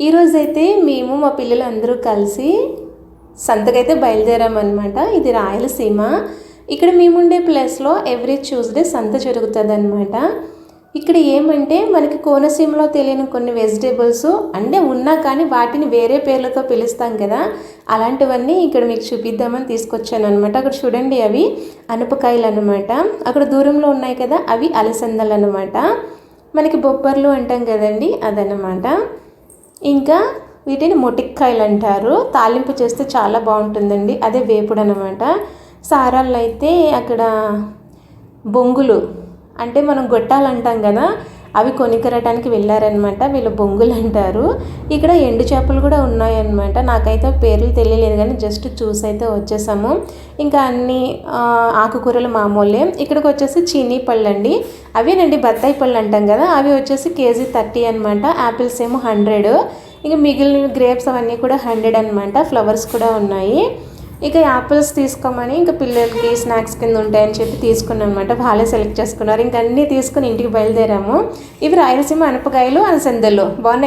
ఈరోజైతే మేము మా పిల్లలు అందరూ కలిసి సంతకైతే బయలుదేరామన్నమాట. ఇది రాయలసీమ. ఇక్కడ మేముండే ప్లేస్లో ఎవ్రీ ట్యూస్డే సంత జరుగుతుంది అనమాట ఇక్కడ ఏమంటే మనకి కోనసీమలో తెలియని కొన్ని వెజిటేబుల్స్ అంటే ఉన్నా కానీ వాటిని వేరే పేర్లతో పిలుస్తాం కదా అలాంటివన్నీ ఇక్కడ మీకు చూపిద్దామని తీసుకొచ్చాను అనమాట అక్కడ చూడండి అవి అనపకాయలు అనమాట అక్కడ దూరంలో ఉన్నాయి కదా అవి అలసందలు అనమాట మనకి బొబ్బర్లు అంటాం కదండి అదనమాట ఇంకా వీటిని మొటిక్కాయలు అంటారు తాలింపు చేస్తే చాలా బాగుంటుందండి. అదే వేపుడు అనమాట సారాల్లో అయితే అక్కడ బొంగులు అంటే మనం గొట్టాలు అంటాం కదా అవి కొనికరటానికి వెళ్ళారనమాట. వీళ్ళు బొంగులు అంటారు. ఇక్కడ ఎండు చేపలు కూడా ఉన్నాయన్నమాట నాకైతే పేర్లు తెలియలేదు కానీ జస్ట్ చూసి అయితే వచ్చేసాము. ఇంకా అన్ని ఆకుకూరలు మామూలే. ఇక్కడికి వచ్చేసి చీనీ పళ్ళు అండి. అవేనండి బత్తాయి పళ్ళు అంటాం కదా అవి వచ్చేసి కేజీ థర్టీ అనమాట. యాపిల్స్ ఏమో హండ్రెడ్. ఇంకా మిగిలిన గ్రేప్స్ అవన్నీ కూడా హండ్రెడ్ అనమాట. ఫ్లవర్స్ కూడా ఉన్నాయి. ఇక యాపిల్స్ తీసుకోమని ఇంకా పిల్లలకి స్నాక్స్ కింద ఉంటాయని చెప్పి తీసుకున్నాం అనమాట వాళ్ళే సెలెక్ట్ చేసుకున్నారు. ఇంకా అన్నీ తీసుకుని ఇంటికి బయలుదేరాము. ఇవి రాయలసీమ అనపకాయలు అలసందలు. బాగున్నాయి